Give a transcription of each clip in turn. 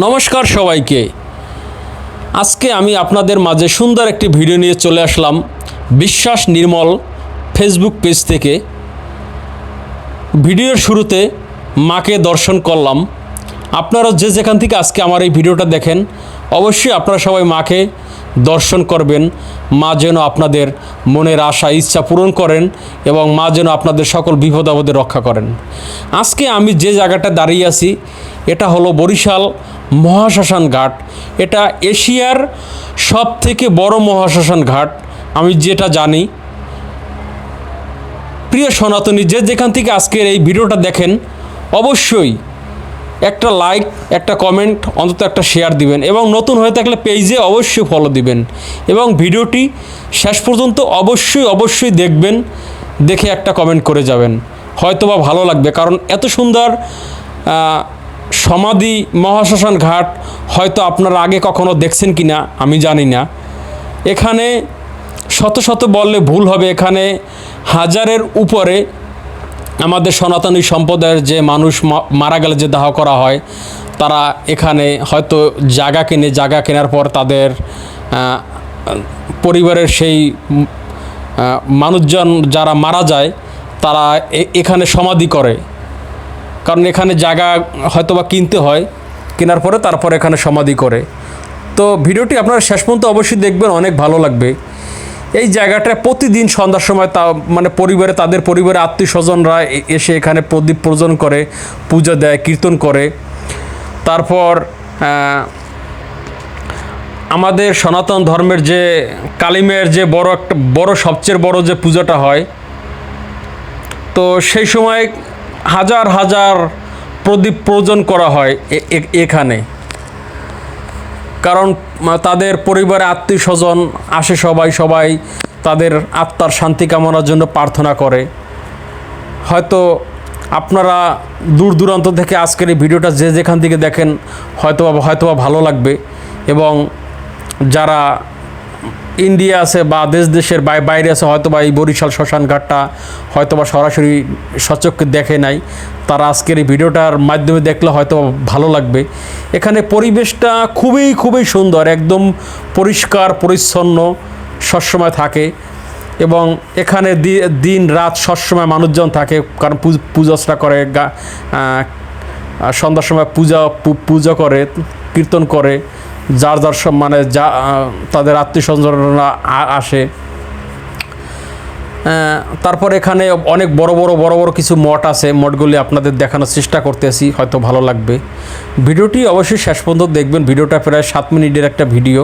নমস্কার সবাইকে। আজকে আমি আপনাদের মাঝে সুন্দর একটি ভিডিও নিয়ে চলে আসলাম বিশ্বাস নির্মল ফেসবুক পেজ থেকে। ভিডিওর শুরুতে মাকে দর্শন করলাম। আপনারা যে যেখান থেকে আজকে আমার এই ভিডিওটা দেখেন, অবশ্যই আপনারা সবাই মাকে দর্শন করবেন। মা যেন আপনাদের মনের আশা, ইচ্ছা পূরণ করেন এবং মা যেন আপনাদের সকল বিপদ আপদে রক্ষা করেন। আজকে আমি যে জায়গাটা দাঁড়িয়ে আছি, এটা হলো বরিশাল মহাশ্মশান ঘাট। এটা এশিয়ার সব থেকে বড় মহাশ্মশান ঘাট। আমি যেটা জানি, প্রিয় সনাতনী, যে যেখান থেকে আজকের এই ভিডিওটা দেখেন, অবশ্যই একটা লাইক একটা কমেন্ট অন্তত একটা শেয়ার দিবেন এবং নতুন হয়ে থাকলে পেজে অবশ্যই ফলো দিবেন এবং ভিডিওটি শেষ পর্যন্ত অবশ্যই অবশ্যই দেখবেন, দেখে একটা কমেন্ট করে যাবেন। হয়তোবা ভালো লাগবে কারণ এত সুন্দর সমাধি মহাশ্মশান ঘাট হয়তো আপনারা আগে কখনো দেখছেন কি না আমি জানি না। এখানে শত শত বললে ভুল হবে। এখানে হাজারের উপরে আমাদের সনাতনী সম্প্রদায়ের যে মানুষ মারা গেলে যে দাহ করা হয়, তারা এখানে হয়তো জায়গা কিনে, জায়গা কেনার পর তাদের পরিবারের সেই মানুষজন যারা মারা যায়, তারা এখানে সমাধি করে। কারণ এখানে জায়গা হয়তো বা কিনতে হয়, কেনার পরে তারপর এখানে সমাধি করে। তো ভিডিওটি আপনারা শেষ পর্যন্ত অবশ্যই দেখবেন, অনেক ভালো লাগবে। এই জায়গাটা প্রতিদিন সন্ধ্যার সময় তা মানে পরিবারে, তাদের পরিবারে আত্মীয় স্বজনরা এসে এখানে প্রদীপ প্রজন করে, পূজা দেয়, কীর্তন করে। তারপর আমাদের সনাতন ধর্মের যে কালিমের যে বড় একটা, বড় সবচেয়ে বড় যে পূজাটা হয়, তো সেই সময় হাজার হাজার প্রদীপ প্রয়োজন করা হয় এখানে। কারণ তাদের পরিবারে আত্মীয় স্বজন আসে সবাই সবাই তাদের আত্মার শান্তি কামনার জন্য প্রার্থনা করে। হয়তো আপনারা দূর দূরান্ত থেকে আজকের এই ভিডিওটা যে যেখান থেকে দেখেন হয়তো হয়তোবা ভালো লাগবে এবং যারা ইন্ডিয়া আছে বা দেশ দেশের বাই- বাইরে আছে হয়তো বা এই বরিশাল শ্মশান ঘাটটা হয়তো বা সরাসরি সচক্ষে দেখে নাই। তারা আজকের এই ভিডিওটার মাধ্যমে দেখলে হয়তো ভালো লাগবে। এখানে পরিবেশটা খুবই খুবই সুন্দর, একদম পরিষ্কার, পরিচ্ছন্ন, সবসময় থাকে এবং এখানে দিন রাত সবসময় মানুষজন থাকে, কারণ পূজ- করে সন্ধ্যার সময় পূজা পূজা করে, কীর্তন করে। যার যার সব মানে যা তাদের আত্মীয় স্বজনরা আসে। তারপর এখানে অনেক বড় বড় বড় বড় কিছু মঠ আছে। মঠগুলি আপনাদের দেখানোর চেষ্টা করতেছি, হয়তো ভালো লাগবে। ভিডিওটি অবশ্যই শেষ পর্যন্ত দেখবেন। ভিডিওটা প্রায় সাত মিনিটের একটা ভিডিও।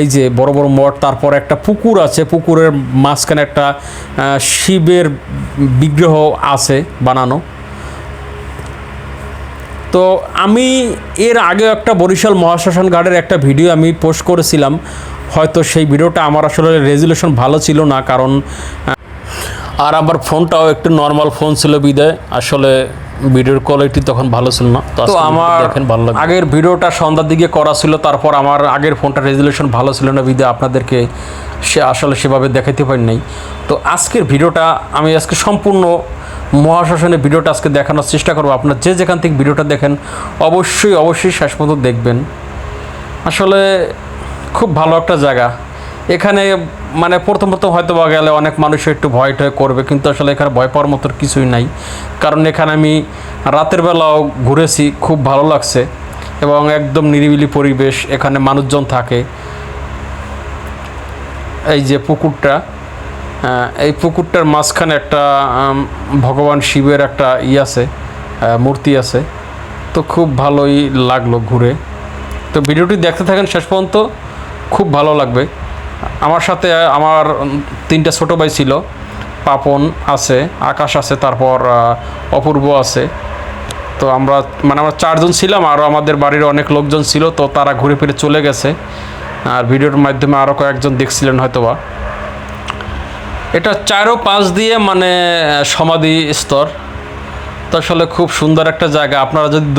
এই যে বড় বড় মঠ, তারপর একটা পুকুর আছে। পুকুরের মাঝখানে একটা শিবের বিগ্রহ আছে বানানো। তো আমি এর আগে একটা বরিশাল মহাশ্মশান ঘাটের একটা ভিডিও আমি পোস্ট করেছিলাম। হয়তো সেই ভিডিওটা আমার আসলে রেজুলেশন ভালো ছিল না কারণ আর আমার ফোনটাও একটু নর্মাল ফোন ছিল বিদায়। আসলে ভিডিওর কোয়ালিটি তখন ভালো ছিল না তো আমার ভালো লাগবে। আগের ভিডিওটা সন্ধ্যার দিকে করা ছিল তারপর আমার আগের ফোনটা রেজুলেশন ভালো ছিল না বিদায়। আপনাদেরকে সে আসলে সেভাবে দেখাতে পারি নাই। তো আজকের ভিডিওটা আমি আজকে সম্পূর্ণ মহাশ্মশানের ভিডিওটা আজকে দেখানোর চেষ্টা করব। আপনার যে যেখান থেকে ভিডিওটা দেখেন, অবশ্যই অবশ্যই শেষ পর্যন্ত দেখবেন। আসলে খুব ভালো একটা জায়গা। এখানে মানে প্রথম প্রথম হয়তো বা গেলে অনেক মানুষ একটু ভয় টয় করবে, কিন্তু আসলে এখানে ভয় পাওয়ার মতো কিছুই নাই। কারণ এখানে আমি রাতের বেলাও ঘুরেছি, খুব ভালো লাগছে। এবং একদম নিরিবিলি পরিবেশ, এখানে মানুষজন থাকে। এই যে পুকুরটা এই পুকুরটার মাঝখানে একটা ভগবান শিবের একটা ই আছে মূর্তি আছে। তো খুব ভালোই লাগল ঘুরে। তো ভিডিওটি দেখতে থাকেন শেষ পর্যন্ত, খুব ভালো লাগবে। আমার সাথে আমার তিনটা ছোটো ভাই ছিল, পাপন আছে, আকাশ আছে, তারপর অপূর্ব আছে। তো আমরা মানে আমরা চারজন ছিলাম আরও আমাদের বাড়ির অনেক লোকজন ছিল, তো তারা ঘুরে ফিরে চলে গেছে। আর ভিডিওর মাধ্যমে আরও কয়েকজন দেখছিলেন হয়তোবা। এটা চারো পাঁচ দিয়ে মানে সমাধি স্তর। তো আসলে খুব সুন্দর একটা জায়গা। আপনারা যদি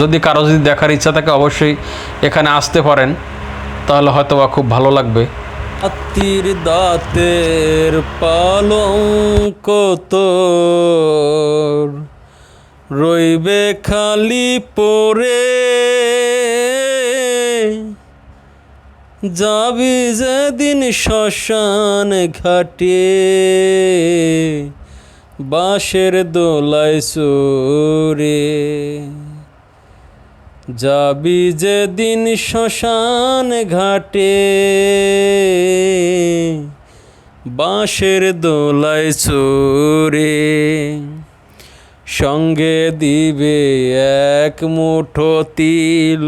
যদি কারও যদি দেখার ইচ্ছা থাকে, অবশ্যই এখানে আসতে পারেন। তাহলে হয়তো বা খুব ভালো লাগবে। হাতির দাঁতের পালঙ্ক রইবে খালি পরে যাবি যেদিন শ্মশান ঘাটে, বাঁশের দোলায় চোরে যাবি যেদিন শ্মশান ঘাটে, বাঁশের দোলায় চোরে সঙ্গে দিবে এক মুঠো তিল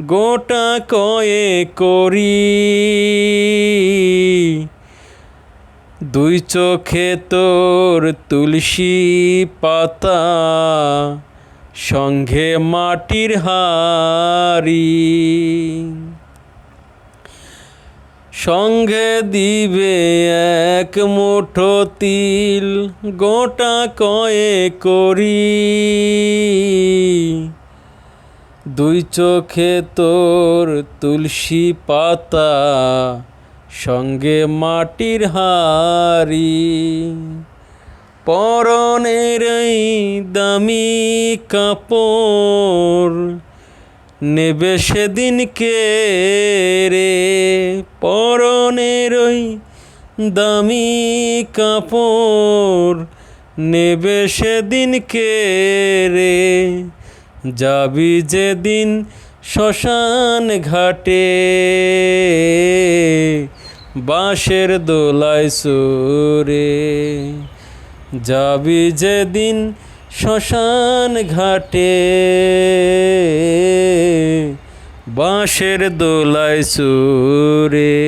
গোটা কয়ে করি। দুই চোখে তোর তুলসী পাতা, সঙ্গে মাটির হাড়ি। সঙ্গে দিবে এক মুঠো তিল, গোটা কয়ে করি। দুই চোখে তোর তুলসী পাতা, সঙ্গে মাটির হাড়ি। পরনের দামি কাপড় নেবে সেদিন কে রে? পরনের দামি কাপড় নেবে সেদিন কে রে? যাবি যেদিন শ্মশান ঘাটে বাঁশের দোলায় সুরে। যাবি যেদিন শ্মশান ঘাটে বাঁশের দোলায় সুরে।